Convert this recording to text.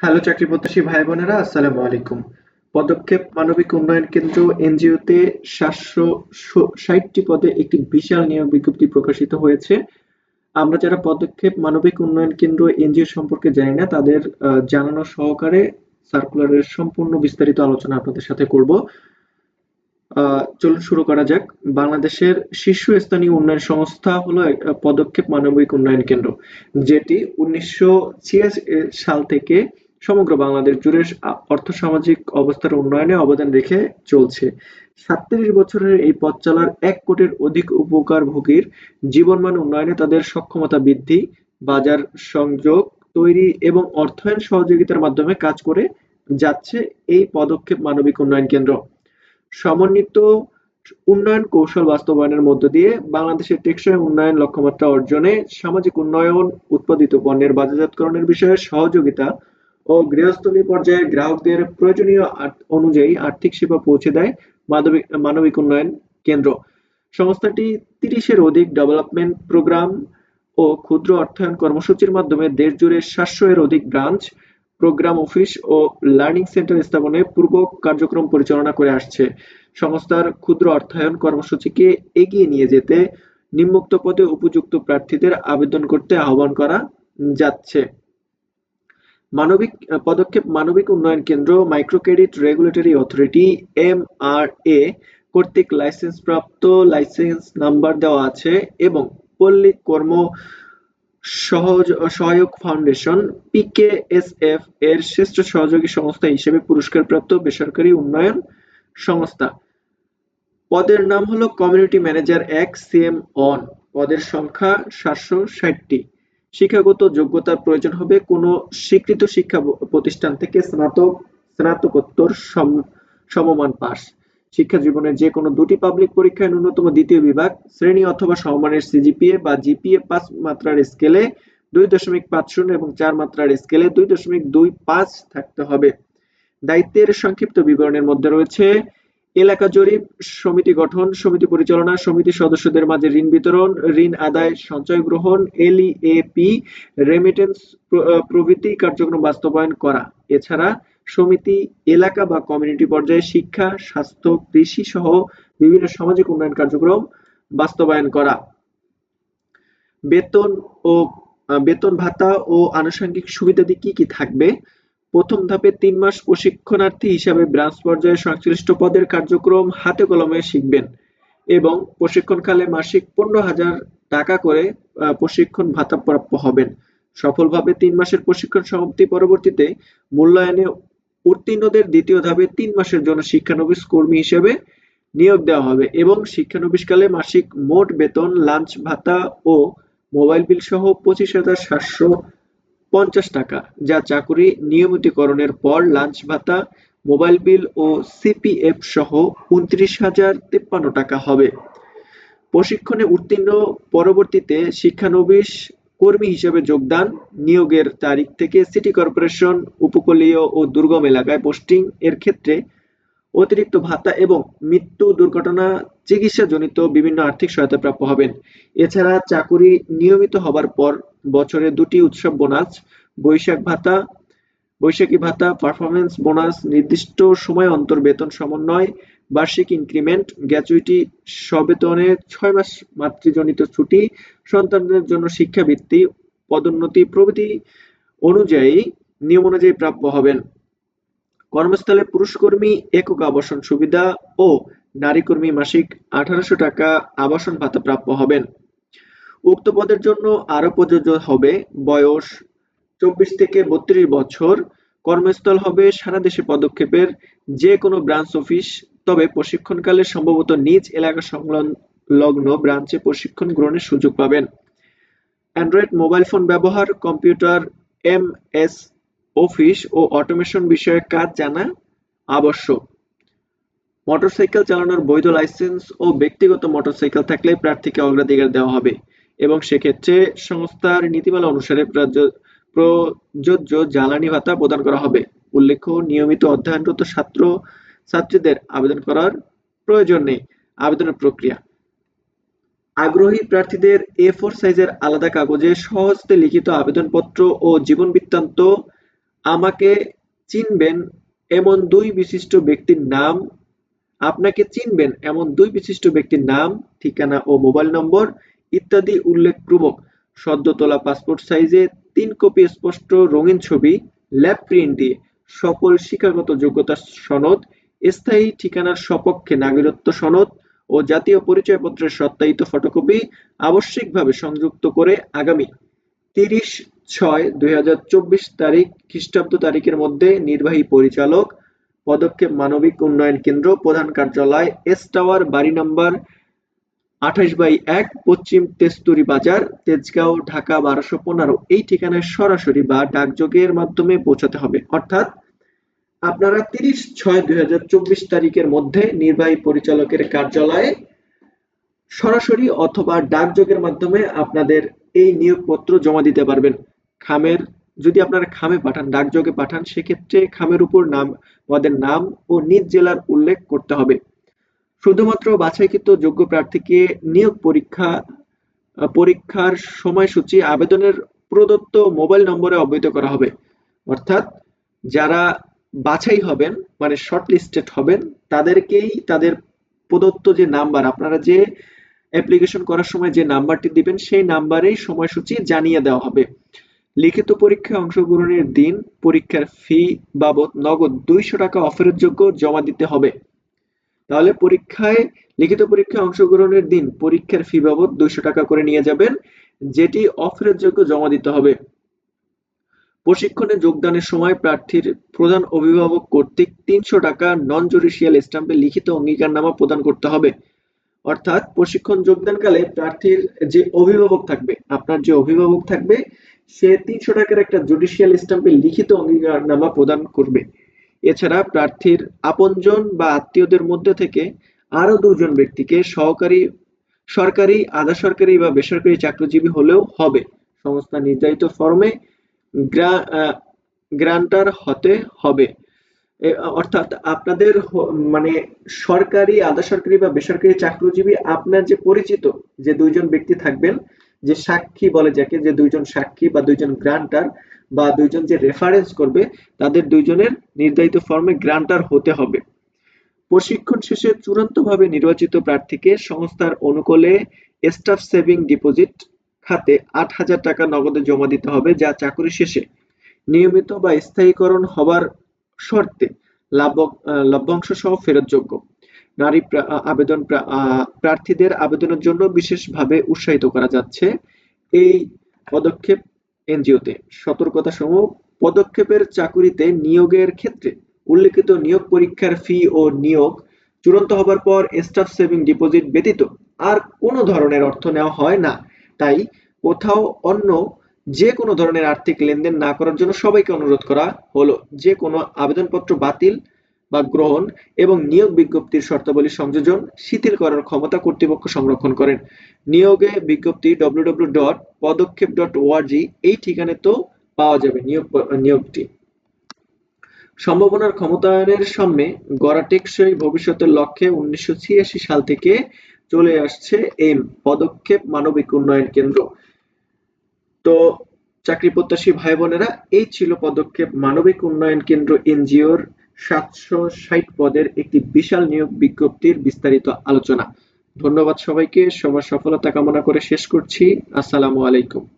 Hello চাকরি প্রত্যাশী ভাই বোনেরা, আসসালামু আলাইকুম। পদক্ষেপ মানবিক উন্নয়ন কেন্দ্র এনজিওতে সাতশো ষাটটি পদে একটি বিশাল নিয়োগ বিজ্ঞপ্তি প্রকাশিত হয়েছে। আমরা যারা পদক্ষেপ মানবিক উন্নয়ন কেন্দ্র এনজিও সম্পর্কে জানি না, তাদের জানানো সহকারে সার্কুলারের সম্পূর্ণ বিস্তারিত আলোচনা আপনাদের সাথে করব। চলুন শুরু করা যাক। বাংলাদেশের শীর্ষস্থানীয় উন্নয়ন সংস্থা হলো পদক্ষেপ মানবিক উন্নয়ন কেন্দ্র, যেটি উনিশশো ছিয়াশি সাল থেকে সমগ্র বাংলাদেশ জুড়ে অর্থ-সামাজিক অবস্থার উন্নয়নে অবদান রেখে চলছে। সাতত্রিশ বছরের এই পথ চলার এক কোটির অধিক উপকার উপকারভোগীর জীবনমান উন্নয়নে তাদের সক্ষমতা বৃদ্ধি, বাজার সংযোগ তৈরি এবং অর্থায়ন সহযোগিতার মাধ্যমে কাজ করে যাচ্ছে এই পদক্ষেপ মানবিক উন্নয়ন কেন্দ্র। সমন্বিত উন্নয়ন কৌশল বাস্তবায়নের মধ্য দিয়ে বাংলাদেশের টেকসই উন্নয়ন লক্ষ্যমাত্রা অর্জনে সামাজিক উন্নয়ন, উৎপাদিত পণ্যের বাজারজাতকরণের বিষয়ে সহযোগিতা ও গৃহস্থলী পর্যায়ে গ্রাহকদের প্রয়োজনীয় অনুযায়ী আর্থিক সেবা পৌঁছে দেয় মানবিক উন্নয়ন কেন্দ্র। সংস্থাটি তিরিশের অধিক ডেভেলপমেন্ট প্রোগ্রাম ও ক্ষুদ্র অর্থায়ন কর্মসূচির মাধ্যমে দেশজুড়ে সাতশো এর অধিক ব্রাঞ্চ, প্রোগ্রাম অফিস ও লার্নিং সেন্টার স্থাপনে পূর্ব কার্যক্রম পরিচালনা করে আসছে। সংস্থার ক্ষুদ্র অর্থায়ন কর্মসূচিকে এগিয়ে নিয়ে যেতে নিম্নোক্ত পদে উপযুক্ত প্রার্থীদের আবেদন করতে আহ্বান করা যাচ্ছে। মানবিক পদক্ষেপ মানবিক উন্নয়ন কেন্দ্র micro credit regulatory authority M R A কর্তৃক লাইসেন্সপ্রাপ্ত লাইসেন্স নাম্বার দেওয়া আছে এবং পল্লী কর্ম সহজ, সহায়ক ফাউন্ডেশন পিকেএসএফ এর শ্রেষ্ঠ সহযোগী সংস্থা হিসেবে পুরস্কারপ্রাপ্ত বেসরকারি উন্নয়ন সংস্থা। পদের নাম হলো কমিউনিটি ম্যানেজার এক সিএম অন পদের সংখ্যা সাতশো ষাটটি। শিক্ষাগত যোগ্যতার প্রয়োজন হবে কোনো স্বীকৃত শিক্ষা প্রতিষ্ঠান থেকে স্নাতক, স্নাতকোত্তর সমমান পাস। শিক্ষা জীবনের যে কোনো দুটি পাবলিক পরীক্ষায় ন্যূনতম দ্বিতীয় বিভাগ, শ্রেণি অথবা সমমানের সিজিপিএ বা জিপিএ পাঁচ মাত্রার স্কেলে দুই দশমিক পাঁচ শূন্য এবং চার মাত্রার স্কেলে দুই দশমিক দুই পাঁচ থাকতে হবে। দায়িত্বের সংক্ষিপ্ত বিবরণের মধ্যে রয়েছে এলাকা জরিপ, সমিতি গঠন, সমিতি পরিচালনা, সমিতি সদস্যদের মাঝে ঋণ বিতরণ, ঋণ আদায়, সঞ্চয় গ্রহণ এলইএপি রেমিটেন্স প্রভৃতি কার্যক্রম বাস্তবায়ন করা। এছাড়া সমিতি, এলাকা বা কমিউনিটি পর্যায়ে শিক্ষা, স্বাস্থ্য, কৃষি সহ বিভিন্ন সামাজিক উন্নয়ন কার্যক্রম বাস্তবায়ন করা। বেতন ও বেতন ভাতা ও আনুষঙ্গিক সুবিধাদি কি কি থাকবে? প্রথম ধাপে তিন মাস প্রশিক্ষণার্থী হিসাবে ব্রাঞ্চ পর্যায়ে সংশ্লিষ্ট পদের কার্যক্রম হাতে কলমে শিখবেন এবং প্রশিক্ষণকালে মাসিক পনেরো হাজার টাকা করে প্রশিক্ষণ ভাতা প্রাপ্য হবেন। সফলভাবে তিন মাসের প্রশিক্ষণ সমাপ্তি পরবর্তীতে মূল্যায়নে উত্তীর্ণদের দ্বিতীয় ধাপে তিন মাসের জন্য শিক্ষানবিশ কর্মী হিসেবে নিয়োগ দেওয়া হবে এবং শিক্ষানবিশকালে মাসিক মোট বেতন, লাঞ্চ ভাতা ও মোবাইল বিল সহ পঁচিশ হাজার সাতশো পঞ্চাশ টাকা, যা চাকুরি নিয়মিতকরণের পর লাঞ্চ ভাতা, মোবাইল বিল ও সিপিএফ সহ উনত্রিশ হাজার তিপ্পান্ন টাকা হবে। প্রশিক্ষণে উত্তীর্ণ, পরবর্তীতে শিক্ষানবিশ কর্মী হিসেবে যোগদান, নিয়োগের তারিখ থেকে সিটি কর্পোরেশন, উপকূলীয় ও দুর্গম এলাকায় পোস্টিং এর ক্ষেত্রে অতিরিক্ত ভাতা এবং মৃত্যু দুর্ঘটনা চিকিৎসাজনিত বিভিন্ন আর্থিক সহায়তা প্রাপ্য হবেন। এছাড়া চাকুরি নিয়মিত হবার পর বছরে দুটি উৎসব বোনাস, বৈশাখ ভাতা, বৈশাখী ভাতা পারফরমেন্স বোনাস, নির্দিষ্ট সময় অন্তর বেতন সমন্বয়, বার্ষিক ইনক্রিমেন্ট গ্র্যাচুইটি সবেতনে ছয় মাস মাতৃজনিত ছুটি, সন্তানদের জন্য শিক্ষাবৃত্তি, পদোন্নতি প্রভৃতি অনুযায়ী নিয়ম অনুযায়ী প্রাপ্য হবেন। কর্মস্থলে পুরুষকর্মী, একক আবাসন সুবিধা ও নারী কর্মী মাসিক আঠারোশো টাকা আবাসন ভাতা প্রাপ্য হবেন। উক্ত পদের জন্য আরও প্রযোজ্য হবে বয়স চব্বিশ থেকে বত্রিশ বছর। কর্মস্থল হবে সারা দেশে পদক্ষেপের যে কোনো ব্রাঞ্চ অফিস। তবে প্রশিক্ষণকালে সম্ভবত নিজ এলাকা সংলগ্ন ব্রাঞ্চে প্রশিক্ষণ গ্রহণের সুযোগ পাবেন। অ্যান্ড্রয়েড মোবাইল ফোন ব্যবহার, কম্পিউটার এম এস অফিস ও অটোমেশন বিষয়ে কাজ জানা আবশ্যক। মোটরসাইকেল চালানোর বৈধ লাইসেন্স ও ব্যক্তিগত মোটরসাইকেল থাকলে প্রার্থীকে অগ্রাধিকার দেওয়া হবে। এবং সেক্ষেত্রে সংস্থার নীতিমালা অনুসারে প্রযোজ্য জ্বালানি ভাতা প্রদান করা হবে। উল্লেখ্য, নিয়মিত অধ্যয়নরত ছাত্র, ছাত্রীদের আবেদন করার প্রয়োজন নেই। আবেদনের প্রক্রিয়া। আগ্রহী প্রার্থীদের এ ফোর সাইজের আলাদা কাগজে সহজতে লিখিত আবেদনপত্র ও জীবন বৃত্তান্ত আমাকে চিনবেন এমন দুই বিশিষ্ট ব্যক্তির নাম। আপনাকে চিনবেন এমন দুই বিশিষ্ট ব্যক্তির নাম, ঠিকানা ও মোবাইল নম্বর। ইত্যাদি উল্লেখপূর্বক সদ্য তোলা পাসপোর্ট সাইজে তিন কপি স্পষ্ট রঙিন ছবি, ল্যাব প্রিন্ট দিয়ে সকল শিক্ষাগত যোগ্যতা সনদ, স্থায়ী ঠিকানার সপক্ষে নাগরিকত্ব সনদ ও জাতীয় পরিচয়পত্রের সত্যায়িত ফটোকপি আবশ্যিকভাবে সংযুক্ত করে আগামী তিরিশ ছয় দুই তারিখ খ্রিস্টাব্দ তারিখের মধ্যে নির্বাহী পরিচালক, পদক্ষেপ মানবিক উন্নয়ন কেন্দ্র প্রধান কার্যালয় এস টাওয়ার বাড়ি নম্বর আঠাশ বাই এক পশ্চিম তেস্তুরি বাজার, তেজগাঁও, ঢাকা বারোশো পনেরো। এই ঠিকানায় সরাসরি বা ডাকযোগের মাধ্যমে পৌঁছাতে হবে। অর্থাৎ আপনারা তিরিশ ছয় দুই তারিখের মধ্যে নির্বাহী পরিচালকের কার্যালয়ে সরাসরি অথবা ডাকযোগের মাধ্যমে আপনাদের এই নিয়োগপত্র জমা দিতে পারবেন। খামের, যদি আপনারা খামে পাঠান, ডাকযোগে পাঠান, সেক্ষেত্রে খামের উপর নাম, পদের নাম ও নিজ জেলার উল্লেখ করতে হবে। শুধুমাত্র বাছাইকৃত যোগ্য প্রার্থীকে নিয়োগ পরীক্ষা পরীক্ষার সময়সূচি, আবেদনের প্রদত্ত মোবাইল নম্বরে অবহিত করা হবে। অর্থাৎ যারা বাছাই হবেন মানে শর্ট লিস্টেড হবেন, তাদেরকেই তাদের প্রদত্ত যে নাম্বার, আপনারা যে অ্যাপ্লিকেশন করার সময় যে নাম্বারটি দিবেন, সেই নাম্বারেই সময়সূচি জানিয়ে দেওয়া হবে। লিখিত পরীক্ষায় অংশগ্রহণের দিন, পরীক্ষার ফি বাবদ নগদ দুইশো টাকা অফারের যোগ্য জমা দিতে হবে। তাহলে পরীক্ষায়, লিখিত পরীক্ষায় অংশগ্রহণের দিন পরীক্ষার ফি বাবদ দুইশো টাকা করে নিয়ে যাবেন, যেটি অফারের যোগ্য জমা দিতে হবে। প্রশিক্ষণে যোগদানের সময় প্রার্থীর প্রধান অভিভাবক কর্তৃক তিনশো টাকা নন জুডিশিয়াল স্ট্যাম্পে লিখিত অঙ্গীকারনামা প্রদান করতে হবে। অর্থাৎ প্রশিক্ষণ যোগদানকালে প্রার্থীর যে অভিভাবক থাকবে, আপনার যে অভিভাবক থাকবে, সে তিনশো টাকার একটা জুডিশিয়াল স্ট্যাম্পে লিখিত অঙ্গীকারনামা প্রদান করবে। এছাড়া প্রার্থীর আপনজন বা আত্মীয়দের মধ্যে থেকে আরও দুজন ব্যক্তিকে সহকারী, সরকারি, আধা সরকারি বা বেসরকারি চাকরিজীবী হলেও হবে। সংস্থা নির্ধারিত ফর্মে গ্রান্টার হতে হবে। অর্থাৎ আপনাদের মানে সরকারি, আধা সরকারি বা বেসরকারি চাকরিজীবী আপনার যে পরিচিত যে দুইজন ব্যক্তি থাকবেন, যে সাক্ষী বলে যাকে, যে দুইজন সাক্ষী বা দুইজন গ্রান্টার বা দুইজন যে রেফারেন্স করবে, তাদের দুইজনের নির্ধারিত ফর্মে গ্রান্টার হতে হবে। প্রশিক্ষণ শেষে চূড়ান্তভাবে নির্বাচিত প্রার্থীকে সংস্থার অনুকূলে স্টাফ সেভিং ডিপোজিট খাতে আট হাজার টাকা নগদে জমা দিতে হবে, যা চাকরি শেষে নিয়মিত বা স্থায়ীকরণ হবার শর্তে লভ্যাংশ সহ ফেরতযোগ্য। নারী আবেদন প্রার্থীদের আবেদনের জন্য বিশেষভাবে উৎসাহিত করা যাচ্ছে। এই পদক্ষেপ এনজিওতে। সতর্কতা সমূহ পদক্ষেপের চাকুরিতে নিয়োগের ক্ষেত্রে উল্লেখিত নিয়োগ পরীক্ষার ফি ও নিয়োগ চূড়ান্ত হবার পর স্টাফ সেভিং ডিপোজিট ব্যতীত আর কোনো ধরনের অর্থ নেওয়া হয় না। তাই কোথাও অন্য যে কোনো ধরনের আর্থিক লেনদেন না করার জন্য সবাইকে অনুরোধ করা হলো। যে কোনো আবেদনপত্র বাতিল বা গ্রহণ এবং নিয়োগ বিজ্ঞপ্তির শর্তাবলী সংযোজন শিথিল করার ক্ষমতা কর্তৃপক্ষ সংরক্ষণ করেন। নিয়োগে বিজ্ঞপ্তি W W dot Padakhep dot O R G এই ঠিকানাতেও পাওয়া যাবে নিয়োগ, নিয়োগটি। সম্ভাবনার ক্ষমতায়নের সামনে গড়া টেকসই ভবিষ্যতের লক্ষ্যে উনিশশো ছিয়াশি সাল থেকে চলে আসছে এম, পদক্ষেপ মানবিক উন্নয়ন কেন্দ্র। তো চাকরি প্রত্যাশী ভাই বোনেরা এই ছিল পদক্ষেপ মানবিক উন্নয়ন কেন্দ্র এনজিওর সাতশো ষাট পদের একটি বিশাল নিয়োগ বিজ্ঞপ্তির বিস্তারিত আলোচনা। ধন্যবাদ সবাইকে। সবার সফলতা কামনা করে শেষ করছি। আসসালামু আলাইকুম।